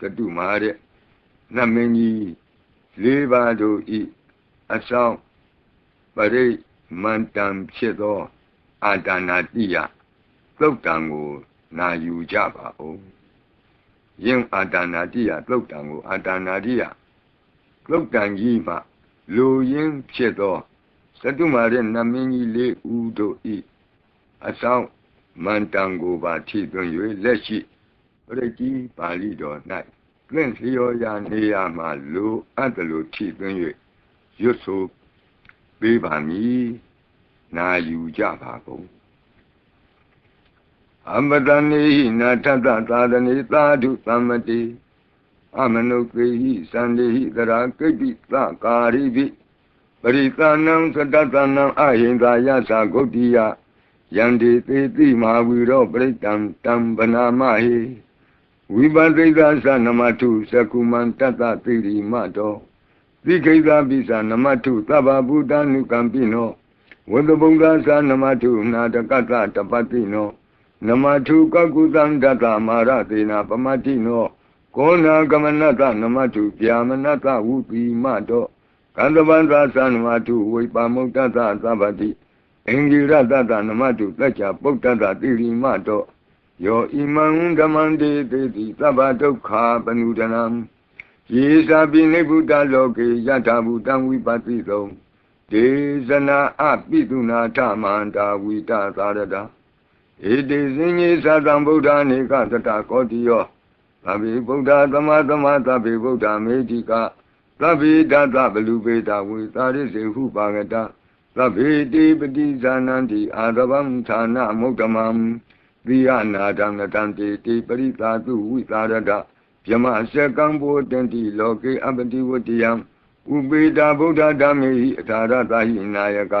သတုမာတဲ့နတ်မင်းကြီးလေးပါးတို့ဤအဆောင်ပရိမန္တံဖြစ်သောအာဒါနာတိယသုတ်တံကိုနာယူကြပါဦးယင်အာဒါနာတိယသုတ်တံကိုအာဒါနာတိယသုတ်တံကြီးမှလူရင်းဖြစ်သောသတုမာရဲ့နမင်းကြီးလေးဦးတို့ဤအဆောင်မန္တံကိုပါထိသွင်း၍လက်ရှိပ ရိတိပါဠိတော်၌သင်လျော်ရာနေရာမှာလူအပ်တယ်လို့ထိသွင်း၍ရွတ်ဆိုပေးပါမည်နာယူကြပါကုန်အမတနေဟိနာထတသာသနေသာဓုသမ္မတိအမနုကေဟိသန္တေဟိသရာကိပိသကာရိပိပရိသနံသတ္တနံအဟိန္တာယသဂုတ်တိယယန္တိသေတိမာဝီရောပရိတံတံဗနာမဟိ ဝိပသိက္ခသနမထုသကုမံတတ္တတိရိမတောသိခိသာပိသနမထုသဗ္ဗဗုဒ္ဓ ानु ကံပိနောဝတ္တဗုဒ္ဓသနမထုနာတကတ္တတပတိနောနမထုကကုသံတတမာရသေနာပမတိနောကောနာကမနတနမထုပြာမနတဝုပိမတောကန္တဗန္သာသနမထုဝိပါမုတ်တတသဗ္ဗတိအင်္ဂိရတတနမတုတัจจပုတ္တတတိရိမတော ယောဣမံဓမ္မံတေတိတိသဗ္ဗဒုက္ခပနုဒနံယေသာပိနိဗ္ဗုတလောကေယထာဘူတံဝိပတိသောဒေဇနာအပိတုနာထမန္တာဝိတသာရတာဧတေစင်ကြီးသတံဗုဒ္ဓနေကသတကောတိယောသဗ္ဗေဗုဒ္ဓသမသမသဗ္ဗေဗုဒ္ဓမေတိကသဗ္ဗေတသဗလူပေတာဝေသာရိစေဟုပါကတာသဗ္ဗေတိပတိဇာနန္တိအာသဗံဌာနမုဒ္ဓမံ သီယနာဒံနတံတေတိပရိသာတုဝိသာရတဗျမစကံဘောတန္တိလောကေအပတိဝတ္တယံဥပေတာဗုဒ္ဓဓမ္မေဟိအထာရတာဟိနာယက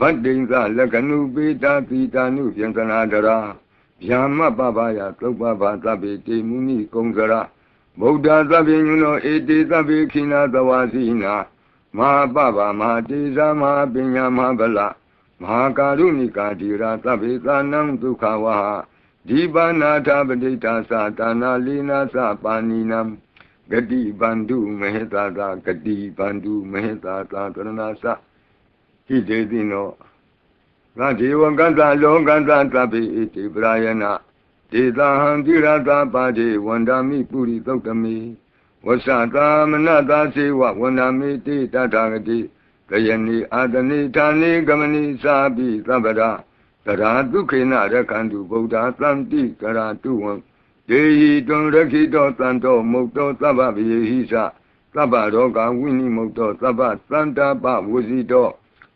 ဗတ္တိံသလက္ခဏုပေတာပိတာနုပြံသနာတရာဗျာမပပယသုပ္ပဘာသဗ္ဗေတေမုနိကုံစရဗုဒ္ဓသဗ္ဗေညုနောဧတေသဗ္ဗေခိနာသဝါစီနာမဟာပပမဟာတေဇာမဟာပညာမဟာဗလ မဟာကာရုဏိကာတိရာသဗ္ဗေသာနံဒုက္ခဝဟဒီပါဏာထပဋိတာသတာနာလိနာသပါဏိနံဂတိဗန္ဓုမဟေတာသာဂတိဗန္ဓုမဟေတာသာကရဏသဟိတေတိနောငါဒေဝကတ္တလောကတ္တသဗ္ဗေဣတိပရာယနာဒေသဟံတိရတာပါတိဝန္ဒာမိပုရိသုတ်တမိဝဆတာမနတာစေဝဝန္ဒမေတိတထာဂတိ ကယနိအာတနိဌာနိကမနိသာပိသဗ္ဗရာတရာဒုခေနရခန္တုဗုဒ္ဓသံတိကရာတုဝံဒေဟိတွံရခိတောတန်တောမုတ်တောသဗ္ဗဗယေဟိသသဗ္ဗရောဂဝိနိမုတ်တောသဗ္ဗသန္တာပဝစီတော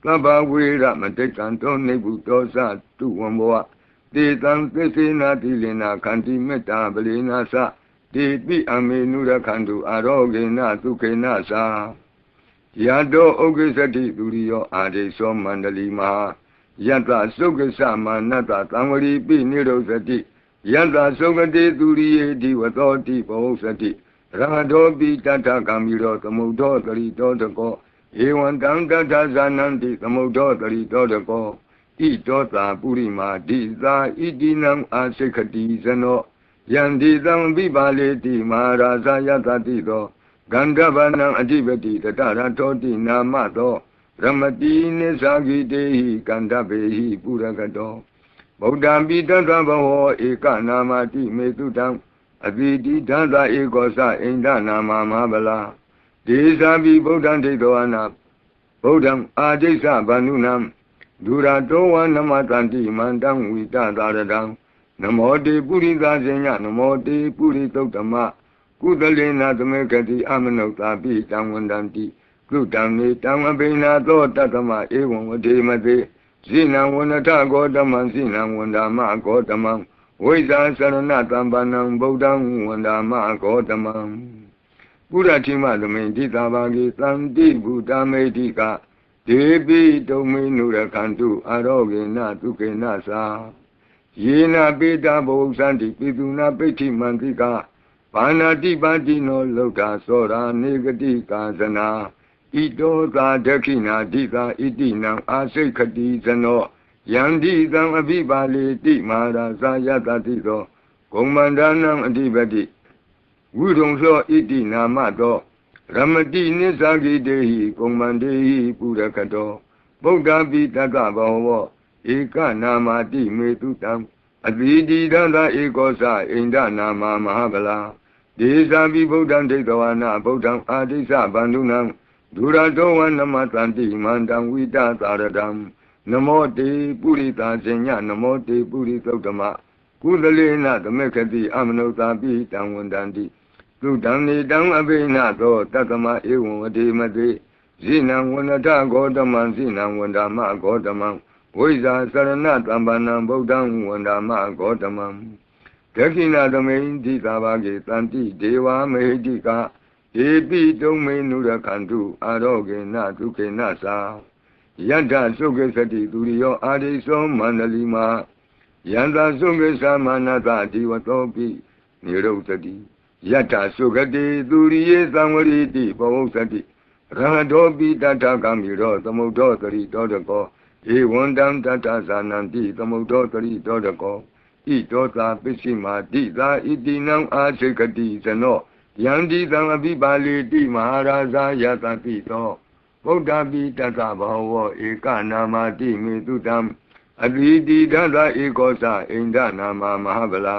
သဗ္ဗဝေရမတိကံတောနိဗ္ဗုတောသတုဝံဘောတေတံသစ္စေနာတိလင်နာခန္တိမေတ္တာပလေနာသတိပိအမေနုရခန္တုအာရောဂေနသုခေနသာ ယတောဥက္ကစ္စတိသူရိယောအာရိသောမန္တလီမဟာယတသုက္ကစ္စမာနတသံဝရီပိနိရောသတိယတသုကတိသူရိယေဒီဝသောတိဘောသတိရဟတောပိတတကံမီရောသမုဒ္ဒောတရိတောတကောဧဝံတံတတဇာနန္တိသမုဒ္ဒောတရိတောတကောဣတောတာပုရိမာဒီသာဣတိနံအာစိခတိဇနောယန္တိသံပိပါလေတိမဟာရာဇယတတိသော ဂန္ဓဗနံအဓိပတိတတရတောတိနာမသောရမတိနိသဂိတေဟိကန္ဓဗေဟိပုရကတောဗုဒ္ဓံပိတသဘဝဧကနာမတိမေတုတံအပိတိဒန္တာဧကောသအိန္ဒနာမမဟာဗလာဒေသံပိဗုဒ္ဓံဒိဋ္ဌဝနာဗုဒ္ဓံအာဒိစ္စဗန္ဓုနံဒုရတောဝနမတန္တိမန္တံဝိတသာရတံနမောတေပုရိသဇင်ညနမောတေပုရိသုတ်တမ ကုသလေနာသမေကတိအမနုဿာပိတံဝန္တန္တိကုတံမေတံအဘိနာသောတတမဧဝံဝတိမတိဇိနံဝန္တဂောတမံဇိနံဝန္ဒမဂောတမံဝိဇာသရဏတံပါဏံဗုဒ္ဓံဝန္ဒမဂောတမံပုရတိမသမိန်တိသာဘာဂေသံတိဘုဒ္ဓမေတိကဒေပိတုံမေနုရခန္တုအာရောဂေနသုကေနသာယေနပိတာဘုဇန္တိပိတုနာပိဋ္ဌိမန္တိက ဘာနာတိပါတိနောလောကသောရာနေဂတိကာဇနာဣတောသာဒခိနာတိသာဣတိနံအာစိခတိဇနောယန္တိသံအဘိပါလေတိမဟာရာဇာယတတိသောဂုံမန္ဒနံအဓိပတိဝဝိရုံသောဣတိနာမသောရမတိနိသဂိတေဟိကုံမန္တေဟိပုရကတောဗုဒ္ဓပိတကဘောဝဧကနာမတိမေတုတံ အတိတိတန္တဧကောသအိန္ဒနာမမဟာဗလာဒေသံပိဗုဒ္ဓံဒိဋ္ဌဝနာဗုဒ္ဓံအာတိသဗန္ဓုနံဒုရတောဝနမတန္တိမန္တံဝိတသာရတံနမောတေပုရိတာဇညနမောတေပုရိသုတ္တမကုသလေနသမေခတိအမနုဿာပိတံဝန္တန္တိသုတံနေတံအဘိနသောတတမဧဝံဝတိမတိဇိနံဝန္တဂောတမံဇိနံဝန္ဒမဂောတမံ ဝိဇာစရဏတမ္ပနံဗုဒ္ဓံဝန္ဒမဂောတမံဒက္ခိဏသမိန်တိသာဘာကေတန္တိဒေဝမေဟိတိကဧပိတုံမေနုရခန္တုအာရောဂေနဒုခေနသာယတ္ထသုခေသတိသူရိယောအာရိသောမန္တလီမာယန္တာသုခေသမနတဒီဝတောပိနိရုဒ္ဓတိယတ္ထသုခတိသူရိယေသံဝရိတိဘဝုသတိရဟတောပိတတကမိရောသမုဒ္ဒောတရိတောတကော ဧဝံတံတတသနံတိသမုဒ္ဒောတရိတောတကောဣတောသာပစ္စည်းမာတိသာဣတိနံအာစိကတိဇနောယန္တိသံအပိပါလေတိမဟာရာဇာယတတိသောဗုဒ္ဓပိတတဘောဝဧကနာမတိမေတုတံအတိတိတသဧကောသအိန္ဒနာမမဟာဗလာ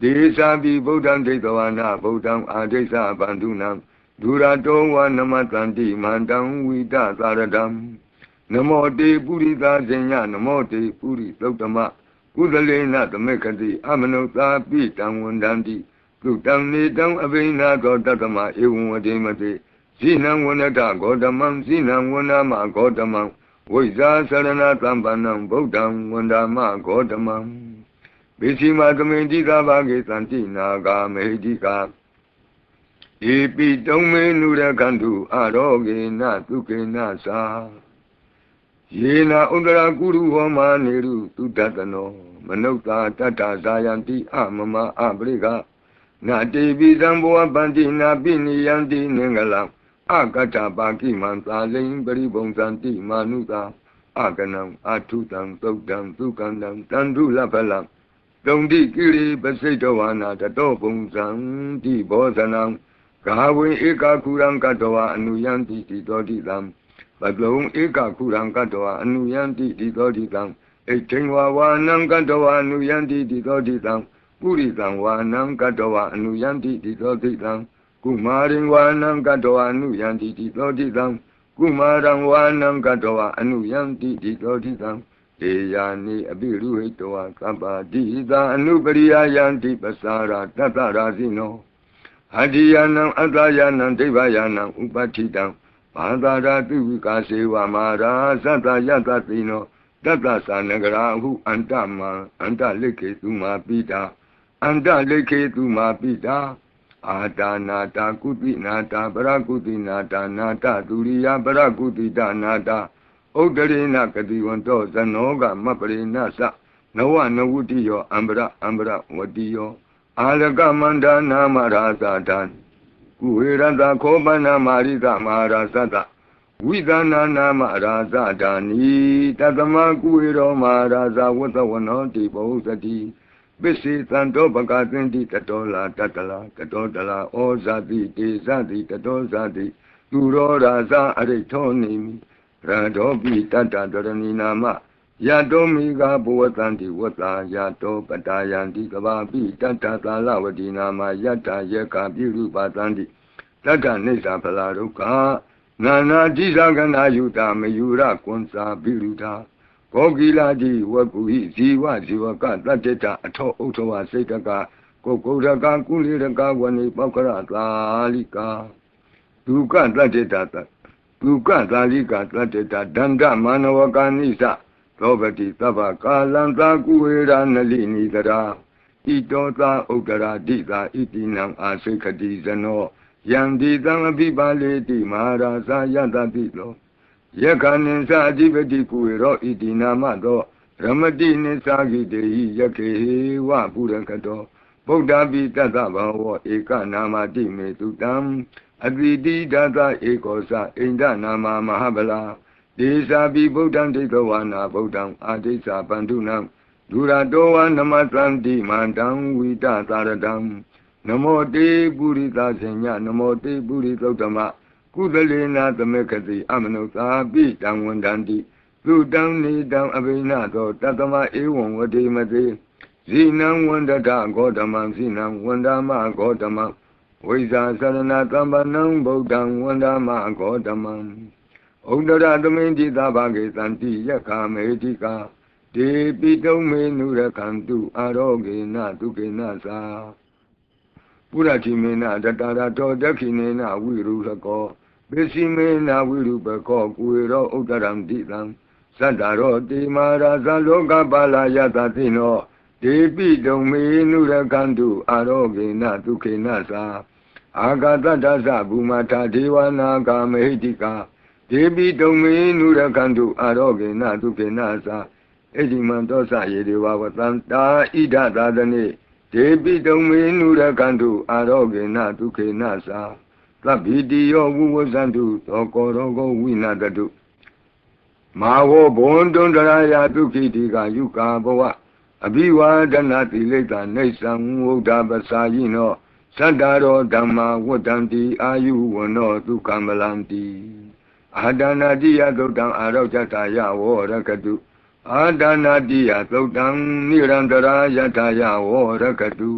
ဒေသာပိဗုဒ္ဓံဒိဋ္ဌဝနာဗုဒ္ဓံအာဒိဋ္ဌဗန္ဓုနံဒုရတောဝနမတန္တိမန္တံဝိတသာရတံ နမောတေပုရိသာဇညနမောတေပုရိသုတ္တမကုသလေနသမေခတိအမနုသာပိတံဝန္တန္တိသုတံနေတံအဘိနာသောတတမဧဝံဝတိမတိဇိနံဝနတဂောတမံဇိနံဝနမဂောတမံဝိဇာသရဏသံပန္နံဗုဒ္ဓံဝန္ဒမဂောတမံပိစီမသမိန်တိသာဘာကေသန္တိနာဂာမေဟိတိကာဧပိတုံမေနုရကန္တုအာရောဂေနသုကေနသာ ယေနာဥဒရာကုရုဟောမာနေရုသုတတနောမနုဿာတတ္တဇာယံတိအမမအပရိကနာတေပိသံဘောပန္တိနာပိနိယံတိနင်္ဂလံအကတ္တပါကိမံသာလိန်ပရိပုံဇံတိမာနုသာအကနံအထုတံသုတ်တံသုကန္တံတန္တုလဖလံတုံတိကိရိပစိတ်တော်ဝနာတတောပုံဇံတိဘောဇနံဂါဝေဧကခုရံကတဝအနုယံတိတိတောတိတံ ပလုံဧကခုရံကတဝအနုယံတိတိတောတိတံဣဋ္ဌိဝါဝါနံကတဝအနုယံတိတိတောတိတံပုရိသံဝါနံကတဝအနုယံတိတိတောတိတံကုမာရင်ဝါနံကတဝအနုယံတိတိတောတိတံကုမာရံဝါနံကတဝအနုယံတိတိတောတိတံေယာနိအပိရုဟိတဝသဗ္ဗတိသာအနုပရိယယံတိပစာရတတ္တရာဇိနောအတ္တိယနံအတ္တယနံဒိဗ္ဗယနံဥပဋ္ဌိတံ ဘာသာရာတုဝိကာစေဝမာရာသတ္တယတတိနောတတ္တသနဂရာဟုအန္တမံအန္တလိခေသူမာပိတာအန္တလိခေသူမာပိတာအာတာနာတာကုတိနာတာပရကုတိနာတာနာတသူရိယပရကုတိတနာတာဥဒ္ဒရေနကတိဝံတောဇနောကမပရိနသနဝနဝုတိယောအံပရအံပရဝတိယောအာလကမန္ဒနာမရာဇာတံ ကုဝေရတခောပနာမာရိသမဟာရာသတဝိသနာနာမရာဇာတာနိတသမကုဝေရောမဟာရာဇဝတ္တဝနောတိဘောဇတိပစ္စေသံတောပကသင်တိတတောလာတတလာတတောတလာဩဇာတိတေဇတိတတောဇာတိသူရောရာဇအရိထောနေမိရတောပိတတ္တတရဏီနာမ ယတောမိဃဘဝတံတိဝတ္တာယတောပတာယံတိကဘာပိတတ္တသာလဝတိနာမယတ္တယေကပိရုပတံတိတတ္တနိစ္စဖလာဒုက္ခနာနာတိသကနာယုတာမယုရကွန်စာပိရုတာကောကိလာတိဝကုဟိဇီဝဇီဝကတတ္တတအထောဥထောဝစိတ်တကကိုကုရကကုလိရကဝဏိပောက္ခရသာလိကာဒုက္ခတတ္တတဒုက္ခသာလိကာတတ္တတဒန္တမနဝကာနိသ သောပတိသဗ္ဗကာလံသာကုဝေရနလိနိတရာဣတောသာဥဒ္ဒရာတိသာဣတိနံအာစိခတိဇနောယံဒီတံအပိပါလေတိမဟာရာဇာယတတိလောယက္ခဏင်္စအဓိပတိကုဝေရောဣတိနာမသောရမတိနိသဂိတေဟိယခေဝပုရကတောဗုဒ္ဓပိတတ္တဘောဧကနာမတိမေတုတံအတိတိဒသဧကောသအိန္ဒနာမမဟာဗလာ ဒေသာပိဗုဒ္ဓံဒိဋ္ဌဝါနာဗုဒ္ဓံအာဒိသပန္တုနံဒုရတောဝနမသံတိမန္တံဝိတသာရတံနမောတေပုရိသဇညနမောတေပုရိသုတ္တမကုသလေနာသမေခတိအမနုသာပိတံဝန္တန္တိသုတံနေတံအဘိနသောတတမဧဝံဝတိမတိဇိနံဝန္တတဂေါတမံဇိနံဝန္ဒမဂေါတမံဝိဇာသရဏတမ္ပနံဗုဒ္ဓံဝန္ဒမဂေါတမံ ဩဒရသမိန်တိသဘာဂေသန္တိယက္ခမေတိကာဒေပိတုံမေနုရကံတုအာရောဂေနဒုကေနသာပုရတိမေနတတရာတောဒက္ခိနေနဝိရုရကောပိစီမေနဝိရုပကောကုေရောဥဒရံတိတံသတ္တရောတိမာရာဇလောကပါလာယတသိနောဒေပိတုံမေနုရကံတုအာရောဂေနဒုခေနသာအာဂတတ္တသဘူမထာဒေဝနာကာမဟိတိကာ ဒေပိတုံမေနုရကံတုအာရောဂေနဒုခေနသာဣတိမံသောစယေဒေဝဝတံတာဣဒသာသနေဒေပိတုံမေနုရကံတုအာရောဂေနဒုခေနသာသဗ္ဗိတိယောဝုဝဇန္တုသောကောရောဂောဝိနာတတုမာဝဘွန်တုံတရာယဒုခိတိကယုကာဘဝအဘိဝါဒနာတိလိတ္တနေသံဝုဒ္ဓပစာယိနောသတ္တရောဓမ္မာဝတ္တံတိအာယုဝနောဒုက္ကမလံတိ အာဒနာတိယသုတ်တံအာရောဇတယဝရကတုအာဒနာတိယသုတ်တံနိရန္တရာယထာယဝရကတု